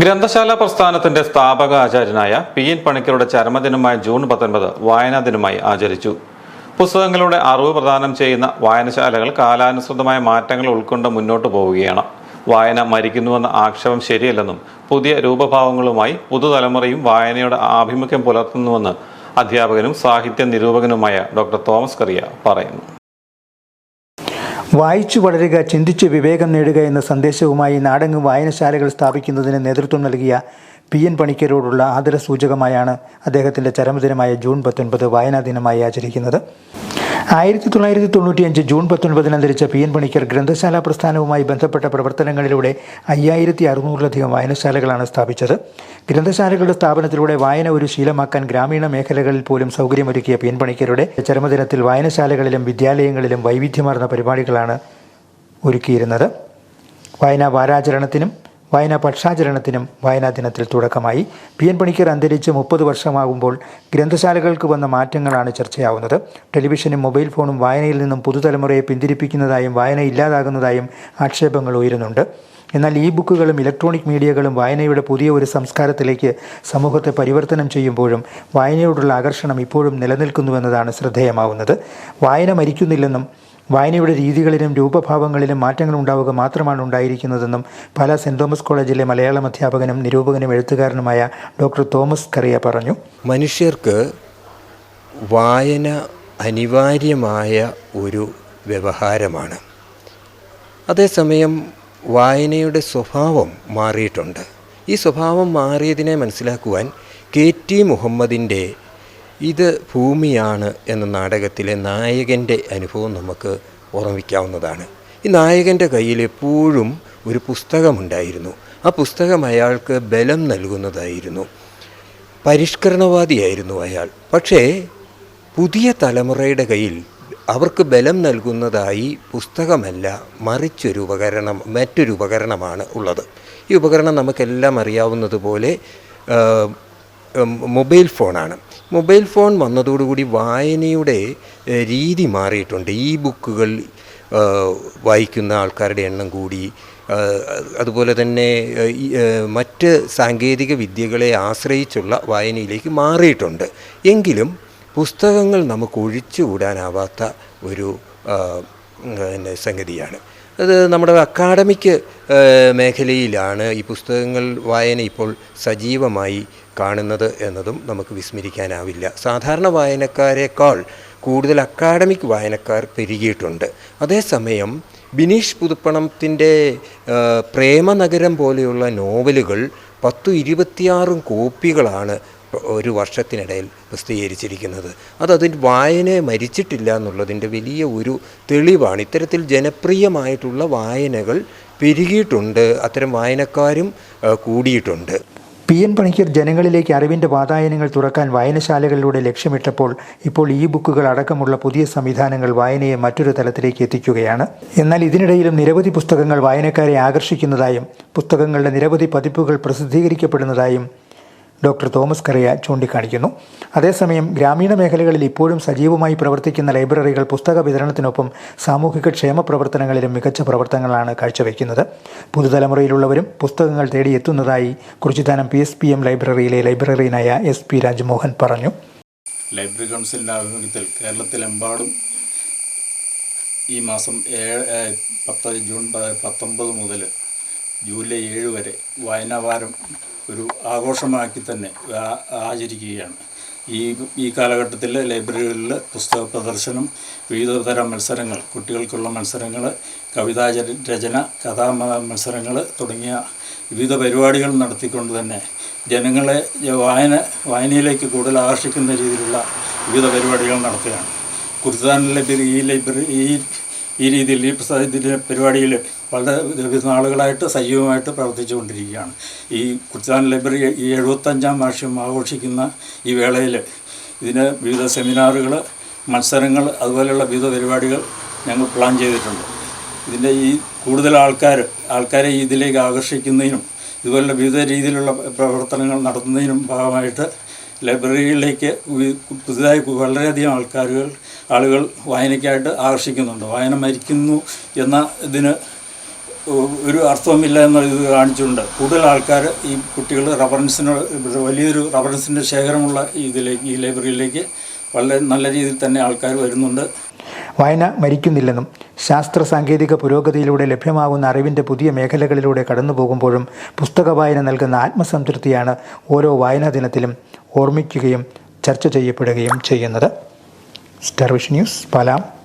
ഗ്രന്ഥശാല പ്രസ്ഥാനത്തിന്റെ സ്ഥാപക ആചാര്യനായ പി എൻ പണിക്കരുടെ ചരമദിനമായ ജൂൺ പത്തൊൻപത് വായനാ ദിനമായി ആചരിച്ചു. പുസ്തകങ്ങളുടെ അറിവ് പ്രദാനം ചെയ്യുന്ന വായനശാലകൾ കാലാനുസൃതമായ മാറ്റങ്ങൾ ഉൾക്കൊണ്ട് മുന്നോട്ട് പോവുകയാണ്. വായന മരിക്കുന്നുവെന്ന ആക്ഷേപം ശരിയല്ലെന്നും പുതിയ രൂപഭാവങ്ങളുമായി പുതുതലമുറയും വായനയുടെ ആഭിമുഖ്യം പുലർത്തുന്നുവെന്ന് അധ്യാപകനും സാഹിത്യ നിരൂപകനുമായ ഡോക്ടർ തോമസ് കറിയ പറയുന്നു. വായിച്ചു വളരുക ചിന്തിച്ച് വിവേകം നേടുക എന്ന സന്ദേശവുമായി നാടങ്ങ് വായനശാലകൾ സ്ഥാപിക്കുന്നതിന് നേതൃത്വം നൽകിയ പി എൻ പണിക്കരോടുള്ള ആദരസൂചകമായാണ് അദ്ദേഹത്തിന്റെ ചരമദിനമായ ജൂൺ പത്തൊൻപത് വായനാ ദിനമായി ആചരിക്കുന്നത്. ആയിരത്തി തൊള്ളായിരത്തി തൊണ്ണൂറ്റിയഞ്ച് ജൂൺ പത്തൊൻപതിന് അന്തരിച്ച പി എൻ പണിക്കർ ഗ്രന്ഥശാല പ്രസ്ഥാനവുമായി ബന്ധപ്പെട്ട പ്രവർത്തനങ്ങളിലൂടെ അയ്യായിരത്തി അറുന്നൂറിലധികം വായനശാലകളാണ് സ്ഥാപിച്ചത്. ഗ്രന്ഥശാലകളുടെ സ്ഥാപനത്തിലൂടെ വായന ഒരു ശീലമാക്കാൻ ഗ്രാമീണ മേഖലകളിൽ പോലും സൗകര്യമൊരുക്കിയ പി എൻ പണിക്കരുടെ ചരമദിനത്തിൽ വായനശാലകളിലും വിദ്യാലയങ്ങളിലും വൈവിധ്യമാർന്ന പരിപാടികളാണ് ഒരുക്കിയിരുന്നത്. വായനാ വാരാചരണത്തിനും വായനാ പക്ഷാചരണത്തിനും വായനാ ദിനത്തിൽ തുടക്കമായി. പി എൻ പണിക്കർ അന്തരിച്ച് മുപ്പത് വർഷമാകുമ്പോൾ ഗ്രന്ഥശാലകൾക്ക് വന്ന മാറ്റങ്ങളാണ് ചർച്ചയാവുന്നത്. ടെലിവിഷനും മൊബൈൽ ഫോണും വായനയിൽ നിന്നും പുതുതലമുറയെ പിന്തിരിപ്പിക്കുന്നതായും വായന ഇല്ലാതാകുന്നതായും ആക്ഷേപങ്ങൾ ഉയരുന്നുണ്ട്. എന്നാൽ ഈ ബുക്കുകളും ഇലക്ട്രോണിക് മീഡിയകളും വായനയുടെ പുതിയ ഒരു സംസ്കാരത്തിലേക്ക് സമൂഹത്തെ പരിവർത്തനം ചെയ്യുമ്പോഴും വായനയോടുള്ള ആകർഷണം ഇപ്പോഴും നിലനിൽക്കുന്നുവെന്നതാണ് ശ്രദ്ധേയമാവുന്നത്. വായന മരിക്കുന്നില്ലെന്നും വായനയുടെ രീതികളിലും രൂപഭാവങ്ങളിലും മാറ്റങ്ങൾ ഉണ്ടാവുക മാത്രമാണ് ഉണ്ടായിരിക്കുന്നതെന്നും പല സെന്റ് തോമസ് കോളേജിലെ മലയാളം അധ്യാപകനും നിരൂപകനും എഴുത്തുകാരനുമായ ഡോക്ടർ തോമസ് കറിയ പറഞ്ഞു. മനുഷ്യർക്ക് വായന അനിവാര്യമായ ഒരു വ്യവഹാരമാണ്. അതേസമയം വായനയുടെ സ്വഭാവം മാറിയിട്ടുണ്ട്. ഈ സ്വഭാവം മാറിയതിനെ മനസ്സിലാക്കുവാൻ കെ ടി മുഹമ്മദിന്റെ ഇത് ഭൂമിയാണ് എന്ന നാടകത്തിലെ നായകന്റെ അനുഭവം നമുക്ക് ഓർമ്മിക്കാവുന്നതാണ്. ഈ നായകന്റെ കയ്യിൽ എപ്പോഴും ഒരു പുസ്തകമുണ്ടായിരുന്നു. ആ പുസ്തകം അയാൾക്ക് ബലം നൽകുന്നതായിരുന്നു. പരിഷ്കരണവാദിയായിരുന്നു അയാൾ. പക്ഷേ പുതിയ തലമുറയുടെ കയ്യിൽ അവർക്ക് ബലം നൽകുന്നതായി പുസ്തകമല്ല മറിച്ചൊരു ഉപകരണം മറ്റൊരു ഉപകരണമാണ് ഉള്ളത്. ഈ ഉപകരണം നമുക്കെല്ലാം അറിയാവുന്നതുപോലെ മൊബൈൽ ഫോണാണ്. മൊബൈൽ ഫോൺ വന്നതോടുകൂടി വായനയുടെ രീതി മാറിയിട്ടുണ്ട്. ഈ ബുക്കുകൾ വായിക്കുന്ന ആൾക്കാരുടെ എണ്ണം കൂടി അതുപോലെ തന്നെ മറ്റ് സാങ്കേതിക വിദ്യകളെ ആശ്രയിച്ചുള്ള വായനയിലേക്ക് മാറിയിട്ടുണ്ട്. എങ്കിലും പുസ്തകങ്ങൾ നമുക്ക് ഒഴിച്ചുകൂടാനാവാത്ത ഒരു ആ, പിന്നെ സംഗതിയാണ്. അത് നമ്മുടെ അക്കാഡമിക് മേഖലയിലാണ് ഈ പുസ്തകങ്ങൾ വായന ഇപ്പോൾ സജീവമായി കാണുന്നത് എന്നതും നമുക്ക് വിസ്മരിക്കാനാവില്ല. സാധാരണ വായനക്കാരെക്കാൾ കൂടുതൽ അക്കാഡമിക് വായനക്കാർ പെരുകിയിട്ടുണ്ട്. അതേസമയം ബിനീഷ് പുതുപ്പണത്തിന്റെ പ്രേമനഗരം പോലെയുള്ള നോവലുകൾ പത്തു ഇരുപത്തിയാറും കോപ്പികളാണ് ഒരു വർഷത്തിനിടയിൽ പ്രസിദ്ധീകരിച്ചിരിക്കുന്നത്. അത് അതിന്റെ വായനയെ മരിച്ചിട്ടില്ല എന്നുള്ളതിന്റെ വലിയ ഒരു തെളിവാണ്. ഇത്തരത്തിൽ ജനപ്രിയമായിട്ടുള്ള വായനകൾ പെരുകിയിട്ടുണ്ട്. അത്തരം വായനക്കാരും കൂടിയിട്ടുണ്ട്. പി എൻ പണിക്കർ ജനങ്ങളിലേക്ക് അറിവിന്റെ വാതായനങ്ങൾ തുറക്കാൻ വായനശാലകളിലൂടെ ലക്ഷ്യമിട്ടപ്പോൾ ഇപ്പോൾ ഈ ബുക്കുകൾ അടക്കമുള്ള പുതിയ സംവിധാനങ്ങൾ വായനയെ മറ്റൊരു തലത്തിലേക്ക് എത്തിക്കുകയാണ്. എന്നാൽ ഇതിനിടയിലും നിരവധി പുസ്തകങ്ങൾ വായനക്കാരെ ആകർഷിക്കുന്നതായും പുസ്തകങ്ങളുടെ നിരവധി പതിപ്പുകൾ പ്രസിദ്ധീകരിക്കപ്പെടുന്നതായും ഡോക്ടർ തോമസ് കറിയ ചൂണ്ടിക്കാണിക്കുന്നു. അതേസമയം ഗ്രാമീണ മേഖലകളിൽ ഇപ്പോഴും സജീവമായി പ്രവർത്തിക്കുന്ന ലൈബ്രറികൾ പുസ്തക വിതരണത്തിനൊപ്പം സാമൂഹിക ക്ഷേമ പ്രവർത്തനങ്ങളിലും മികച്ച പ്രവർത്തനങ്ങളാണ് കാഴ്ചവെക്കുന്നത്. പുതുതലമുറയിലുള്ളവരും പുസ്തകങ്ങൾ തേടിയെത്തുന്നതായി Kurichithanam P S P M ലൈബ്രറിയിലെ ലൈബ്രറിയനായ എസ് പി രാജ്മോഹൻ പറഞ്ഞു. ലൈബ്രറി കൗൺസിലിന്റെ ആഭിമുഖ്യത്തിൽ കേരളത്തിലെമ്പാടും ഈ മാസം ഏഴ് പത്ത് ജൂൺ പത്തൊമ്പത് മുതൽ ജൂലൈ ഏഴ് വരെ വായനാ വാരം ഒരു ആഘോഷമാക്കി തന്നെ ആചരിക്കുകയാണ്. ഈ ഈ കാലഘട്ടത്തിൽ ലൈബ്രറികളിൽ പുസ്തക പ്രദർശനം വിവിധ തരം മത്സരങ്ങൾ കുട്ടികൾക്കുള്ള മത്സരങ്ങൾ കവിതാ രചന കഥാ മത്സരങ്ങൾ തുടങ്ങിയ വിവിധ പരിപാടികൾ നടത്തിക്കൊണ്ട് തന്നെ ജനങ്ങളെ വായന വായനയിലേക്ക് കൂടുതൽ ആകർഷിക്കുന്ന രീതിയിലുള്ള വിവിധ പരിപാടികൾ നടത്തുകയാണ്. കുർത്താൻ ലൈബ്രറി ഈ ലൈബ്രറി ഈ ഈ രീതിയിൽ ഈ ഇതിന്റെ പരിപാടിയിൽ വളരെ നാളുകളായിട്ട് സജീവമായിട്ട് പ്രവർത്തിച്ചു കൊണ്ടിരിക്കുകയാണ് ഈ കുർത്താൻ ലൈബ്രറി ഈ എഴുപത്തഞ്ചാം വാർഷികം ആഘോഷിക്കുന്ന ഈ വേളയിൽ ഇതിന് വിവിധ സെമിനാറുകൾ മത്സരങ്ങൾ അതുപോലെയുള്ള വിവിധ പരിപാടികൾ ഞങ്ങൾ പ്ലാൻ ചെയ്തിട്ടുണ്ട്. ഇതിന്റെ ഈ കൂടുതൽ ആൾക്കാർ ആൾക്കാരെ ഇതിലേക്ക് ആകർഷിക്കുന്നതിനും ഇതുപോലുള്ള വിവിധ രീതിയിലുള്ള പ്രവർത്തനങ്ങൾ നടത്തുന്നതിനും ഭാഗമായിട്ട് ലൈബ്രറികളിലേക്ക് പുതുതായി വളരെയധികം ആൾക്കാരുകൾ ആളുകൾ വായനയ്ക്കായിട്ട് ആകർഷിക്കുന്നുണ്ട്. വായന മരിക്കുന്നു എന്ന ഇതിന് ഒരു അർത്ഥവുമില്ല എന്ന ഇത് കാണിച്ചുകൊണ്ട് കൂടുതൽ ആൾക്കാർ ഈ കുട്ടികൾ റഫറൻസിന് വലിയൊരു റഫറൻസിന്റെ ശേഖരമുള്ള ഇതിലേക്ക് ഈ ലൈബ്രറിയിലേക്ക് വളരെ നല്ല രീതിയിൽ തന്നെ ആൾക്കാർ വരുന്നുണ്ട്. വായന മരിക്കുന്നില്ലെന്നും ശാസ്ത്ര സാങ്കേതിക പുരോഗതിയിലൂടെ ലഭ്യമാകുന്ന അറിവിന്റെ പുതിയ മേഖലകളിലൂടെ കടന്നു പോകുമ്പോഴും പുസ്തക വായന നൽകുന്ന ആത്മസംതൃപ്തിയാണ് ഓരോ വായനാ ദിനത്തിലും ഓർമ്മിക്കുകയും ചർച്ച ചെയ്യപ്പെടുകയും ചെയ്യുന്നത്. സ്റ്റർവിഷ് ന്യൂസ് പാലാം.